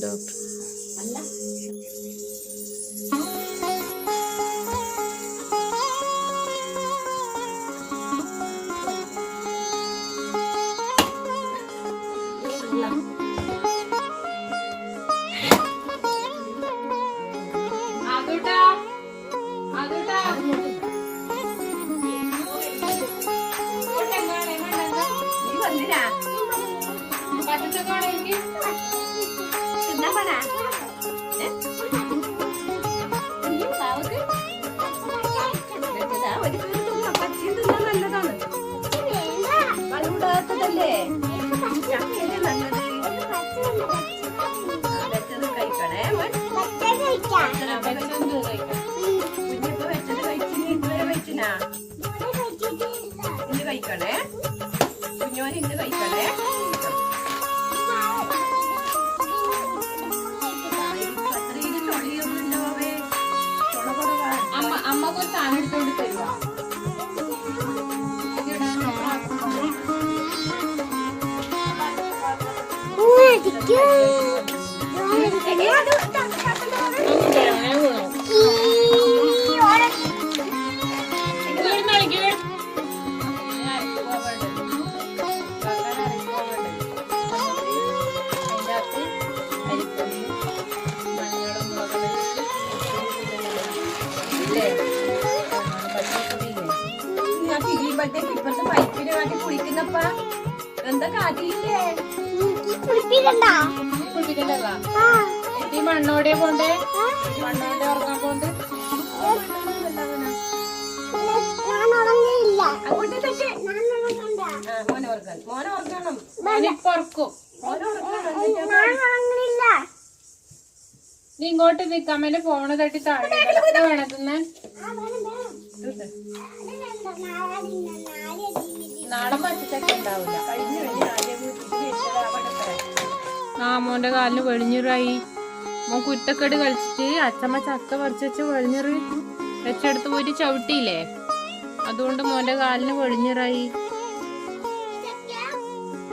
Dot ഇന്ന് കഴിക്കണേ കുഞ്ഞോൻ ഇന്ന് കുറവാണ് അമ്മ ഒരു സാധനം തരുവാ? ഞാൻ തിരിയുമ്പോഴത്തേക്ക് ഇപ്പഴത്തെ പൈപ്പിന് വേണ്ടി കുളിക്കുന്നപ്പ. എന്താ കാട്ടിയില്ലേ? ഈ മണ്ണോടെ പോണ്ടേ? മണ്ണോടെ ഉറങ്ങാൻ പോണ്ട്? മോനെ മോനെ ഉറക്കും. നീ ഇങ്ങോട്ട് നിക്കമ്മേന്റെ ഫോണ് തട്ടി താഴെ വേണം തിന്നാൻ ആ മോന്റെ കാലിന് വെളിഞ്ഞിറായി. മോൻ കുറ്റക്കേട് കളിച്ചിട്ട് അച്ചമ്മ ചക്ക പറിച്ച് വെച്ച് വെളിഞ്ഞിറ വെച്ചെടുത്ത് പോയിട്ട് ചവിട്ടിയില്ലേ? അതുകൊണ്ട് മോന്റെ കാലിന് വെളിഞ്ഞിറായി.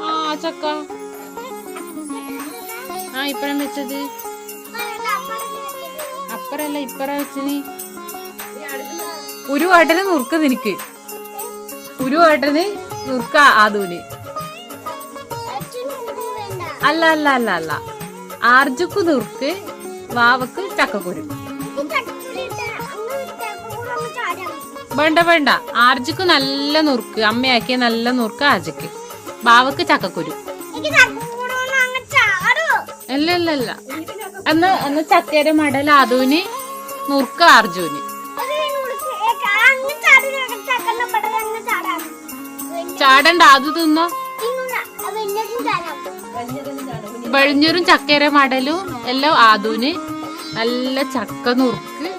ആ ചക്ക. ആ ഇപ്പഴം വെച്ചത്. അപ്പറല്ല ഇപ്പറ വെച്ചിന് ഉരുവാട്ടന് നുറുക്ക് നിനക്ക്. ഒരു ഉരുവാട്ടന് നുറുക്ക ആദൂന് അല്ല അല്ല അല്ല അല്ല. ആർജുക്ക് നുറുക്ക് വാവക്ക് ചക്കക്കുരു. വേണ്ട വേണ്ട. ആർജുക്ക് നല്ല നുറുക്ക്. അമ്മയാക്കിയ നല്ല നുറുക്ക് ആർജക്ക്. ബാവക്ക് ചക്കക്കുരു. അല്ല അല്ല അല്ല. അന്ന് അന്ന് ചക്കയുടെ മടൽ ആദൂന് നുറുക്ക് അർജുന് ചാടണ്ട അത് തിന്നോ. വെളിഞ്ഞൂരും ചക്കര മടലും എല്ലാം ആദൂന്. നല്ല ചക്ക നുറുക്ക്.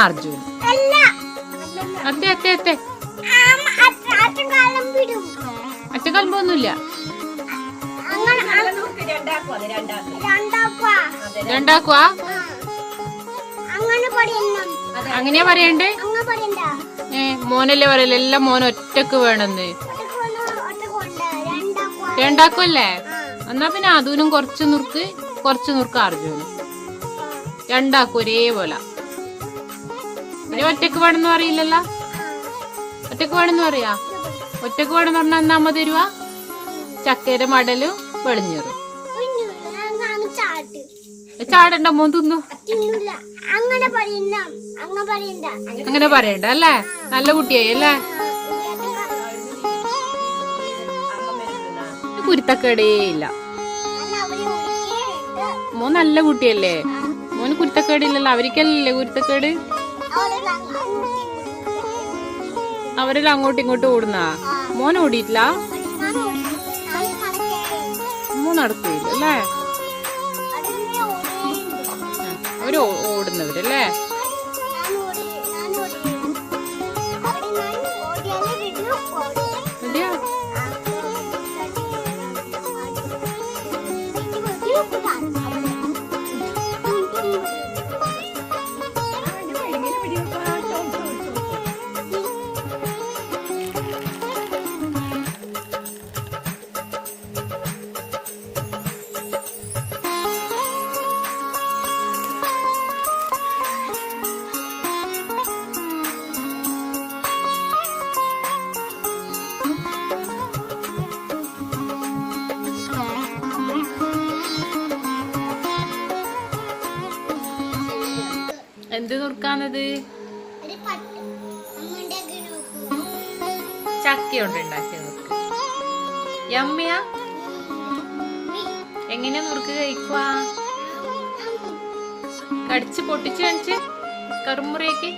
ആർജുന് അത്തെ അത്തെ അത്തെ രണ്ടാക്കും രണ്ടാക്കുവാ? അങ്ങനെയാ പറയണ്ടേ? അങ്ങ പറയണ്ട. ഏ മോനല്ലേ പറയല്ലേ എല്ലാം മോൻ ഒറ്റയ്ക്ക് വേണമെന്ന് രണ്ടാക്കുമല്ലേ എന്നാ പിന്നെ അതുനും കുറച്ച് നുറുക്ക് കുറച്ച് നുറുക്ക് അർജുനും രണ്ടാക്കും ഒരേപോലെ. പിന്നെ ഒറ്റയ്ക്ക് വേണമെന്ന് പറയില്ലല്ലോ? ഒറ്റയ്ക്ക് വേണമെന്ന് പറയാ? ഒറ്റയ്ക്ക് വേണമെന്ന് പറഞ്ഞാൽ എന്നാ അമ്മ തരുവാ? ചക്കയുടെ മടലും വെളിഞ്ഞേറും. ചാടണ്ട മോൻ തിന്നു. അങ്ങനെ പറയണ്ട അങ്ങനെ പറയണ്ട. അല്ലേ? നല്ല കുട്ടിയായി അല്ലേ? കുരുത്തക്കേടേ ഇല്ല. മോൻ നല്ല കുട്ടിയല്ലേ? മോന് കുരുത്തക്കേടില്ലല്ലോ അവർക്കല്ലേ കുരുത്തക്കേട്? അവരെല്ലാം അങ്ങോട്ടും ഇങ്ങോട്ടും ഓടുന്ന? മോൻ ഓടിയിട്ടില്ല? മോൻ നടക്കില്ല അല്ലേ? അവർ ഓടുന്നവരല്ലേ? നുറുക്കാന്നത് ചക്കയുണ്ട് ഉണ്ടാക്കിയ നുറുക്ക്. യമ്മിയ? എങ്ങനെയാ നുറുക്ക് കഴിക്കുക കടിച്ച് പൊട്ടിച്ച് കാണിച്ച് കറുമുറയൊക്കെ.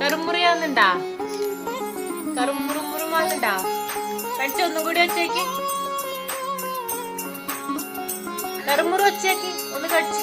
കറുമുറയാന്നുണ്ടാ കറുമുറുമുറുമാന്നുണ്ടാ കടിച്ച് ഒന്നും കൂടി വെച്ചേക്ക്. కరుమురు వచ్చాకి ఉల్లగడ్చి